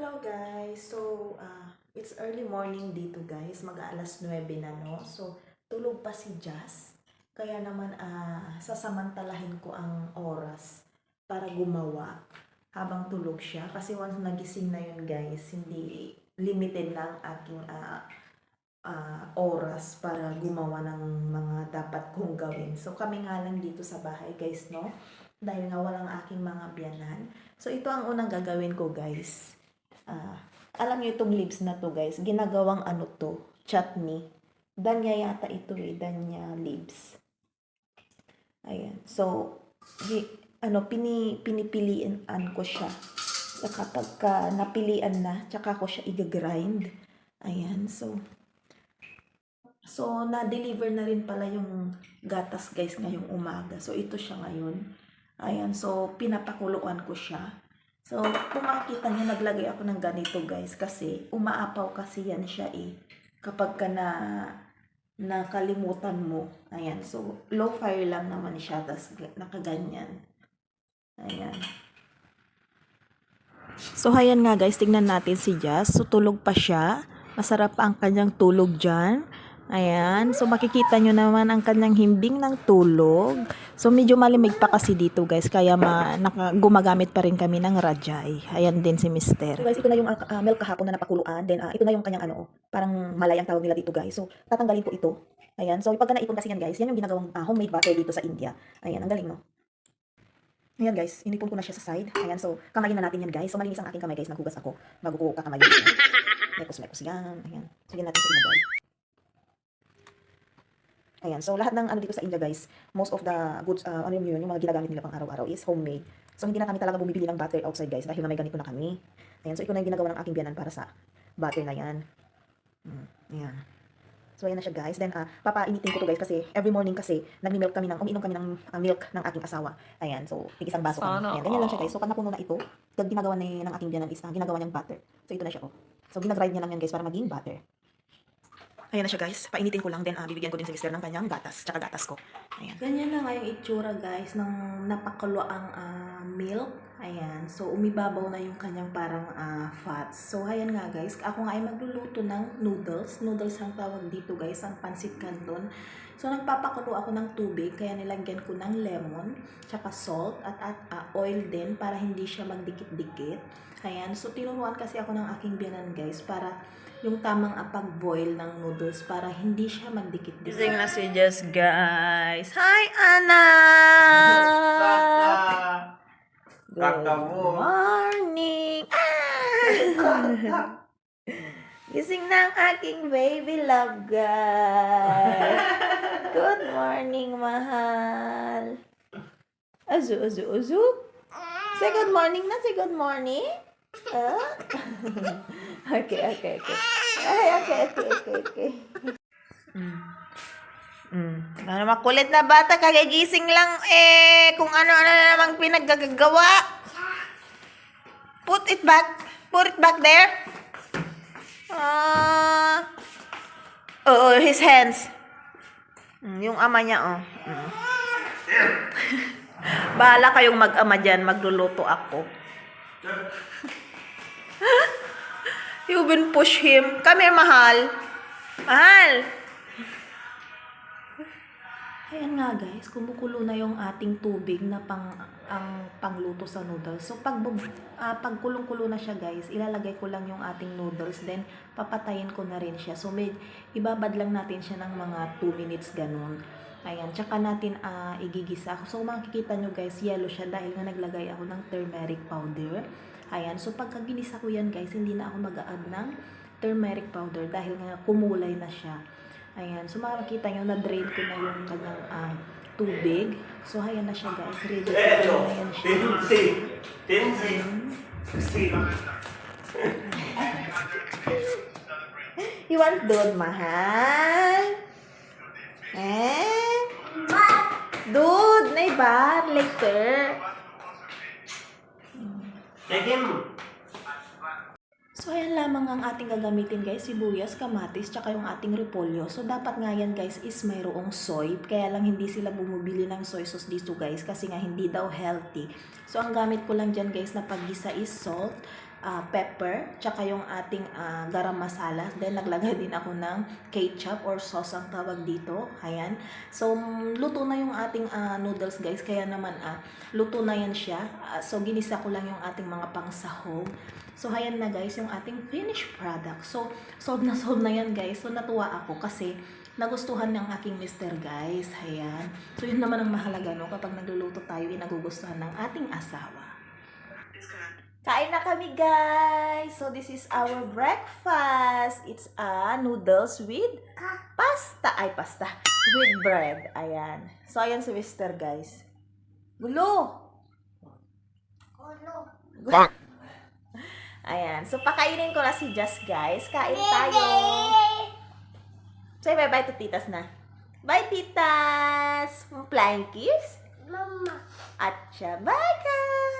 Hello guys! So, uh, it's early morning dito guys. Mag-aalas 9 na no. So, tulog pa si Jazz. Kaya naman uh, sasamantalahin ko ang oras para gumawa habang tulog siya. Kasi once nagising na yun guys, hindi limited na ang aking uh, uh, oras para gumawa ng mga dapat kong gawin. So, kami nga lang dito sa bahay guys, no? Dahil nga walang aking mga biyanan. So, ito ang unang gagawin ko guys. Ah, alam niyo itong leaves na to guys, ginagawang ano to, chutney. Danya yata ito eh, danya leaves. Ayan. So, di, ano, pini, pinipilian ko siya. Kapag ka napilian na, tsaka ko siya i-grind. Ayan. So, so na-deliver na rin pala yung gatas guys ngayong umaga. So, ito siya ngayon. Ayan. So, pinapakuluan ko siya. So, kung makikita niyo, naglagay ako ng ganito guys. Kasi, umaapaw kasi yan siya eh. Kapag ka na nakalimutan mo. Ayan. So, low fire lang naman siya. Tapos, nakaganyan. Ayan. So, ayan nga guys. Tingnan natin si Jazz. So, tulog pa siya. Masarap ang kanyang tulog dyan. Ayan. So, makikita nyo naman ang kanyang himbing ng tulog. So, medyo malimig pa kasi dito, guys. Kaya ma, naka, gumagamit pa rin kami ng rajay. Ayan din si Mister. So, guys, ito na yung uh, milk kahapon na napakuluan. Then, uh, ito na yung kanyang ano, parang malay ang tawag nila dito, guys. So, tatanggalin ko ito. Ayan. So, pagka naipon kasi yan, guys, yan yung ginagawang uh, homemade butter dito sa India. Ayan, ang galing, no? Ayan guys, inipon ko na siya sa side. Ayan, so kamayin na natin yan guys. So malinis ang aking kamay guys, naghugas ako bago ko kakamayin. Mekos-mekos yan. Ayan, sige natin siya ilagay. Ayan, so lahat ng ano dito sa India guys, most of the goods, uh, ano yun, yung mga ginagamit nila pang araw-araw is homemade. So hindi na kami talaga bumibili ng butter outside guys dahil na may ganito na kami. Ayan, so ito na yung ginagawa ng aking biyanan para sa butter na yan. Mm, ayan. So ayan na siya guys. Then uh, papainitin ko to guys kasi every morning kasi nagmi-milk kami ng, umiinom kami ng uh, milk ng aking asawa. Ayan, so tig isang baso kami. Ayan, ganyan lang siya guys. So pag napuno na ito, pag ginagawa ni, ng aking biyanan is uh, ginagawa niyang butter. So ito na siya oh. So ginagrind niya lang yan guys para maging butter. Ayan na siya guys. Painitin ko lang. Then uh, bibigyan ko din si mister ng kanyang gatas. Tsaka gatas ko. Ayan. Ganyan na nga yung itsura guys ng napakulo ang uh, milk. Ayan. So umibabaw na yung kanyang parang uh, fats. So ayan nga guys. Ako nga ay magluluto ng noodles. Noodles ang tawag dito guys. Ang pansit canton. So nagpapakulo ako ng tubig. Kaya nilagyan ko ng lemon. Tsaka salt. At, at uh, oil din. Para hindi siya magdikit-dikit. Ayan. So tinuruan kasi ako ng aking biyanan guys. Para yung tamang uh, pag-boil ng noodles para hindi siya magdikit-dikit. Gising na si Jess, guys. Hi, Ana! Good morning! Ah! Gising na ang aking baby love, guys. Good morning, mahal. Azu, azu, azu. Say good morning na, say good morning. Ah? okay, okay, okay. Ay, okay, okay, okay, okay. Mm. Ano makulit na bata, kagigising lang eh, kung ano-ano na namang pinaggagawa. Put it back. Put it back there. Ah. oh, his hands. Mm, yung ama niya, oh. Mm. Bahala kayong mag-ama dyan, magluluto ako. You been push him. Come here, mahal. Mahal. Ayan nga guys, kumukulo na yung ating tubig na pang ang pangluto sa noodles. So pag uh, pag kulong-kulo na siya guys, ilalagay ko lang yung ating noodles then papatayin ko na rin siya. So med ibabad lang natin siya ng mga 2 minutes ganun. Ayan, tsaka natin uh, igigisa. So makikita nyo guys, yellow siya dahil nga naglagay ako ng turmeric powder. Ayan, so pagka ginisa ko yan guys, hindi na ako mag-add ng turmeric powder dahil nga kumulay na siya. Ayan. So, makikita nyo, na-drain ko na yung kanyang uh, tubig. So, ayan na siya, guys. Ready to Derecho. na yan siya. Tensi. Tensi. You want dude, mahal? Eh? Dude, na iba. Later. Take him. So, ayan lamang ang ating gagamitin guys, sibuyas, kamatis, tsaka yung ating repolyo. So, dapat nga yan guys is mayroong soy. Kaya lang hindi sila bumibili ng soy sauce dito guys kasi nga hindi daw healthy. So, ang gamit ko lang dyan guys na paggisa is salt, ah, pepper, tsaka yung ating ah, garam masala. Then, naglagay din ako ng ketchup or sauce ang tawag dito. Ayan. So, luto na yung ating ah, noodles, guys. Kaya naman, ah, luto na yan siya. Ah, so, ginisa ko lang yung ating mga pangsahog. So, ayan na, guys, yung ating finished product. So, solve na solve na yan, guys. So, natuwa ako kasi nagustuhan ng aking mister, guys. Ayan. So, yun naman ang mahalaga, no? Kapag nagluluto tayo, inagugustuhan ng ating asawa. Kain na kami, guys! So, this is our breakfast. It's a noodles with pasta. Ay, pasta. With bread. Ayan. So, ayan si Mister, guys. Gulo! Gulo! Ayan. So, pakainin ko na si Just, guys. Kain tayo. Say bye-bye to titas na. Bye, titas! Flying kiss? Mama. At siya, bye, guys!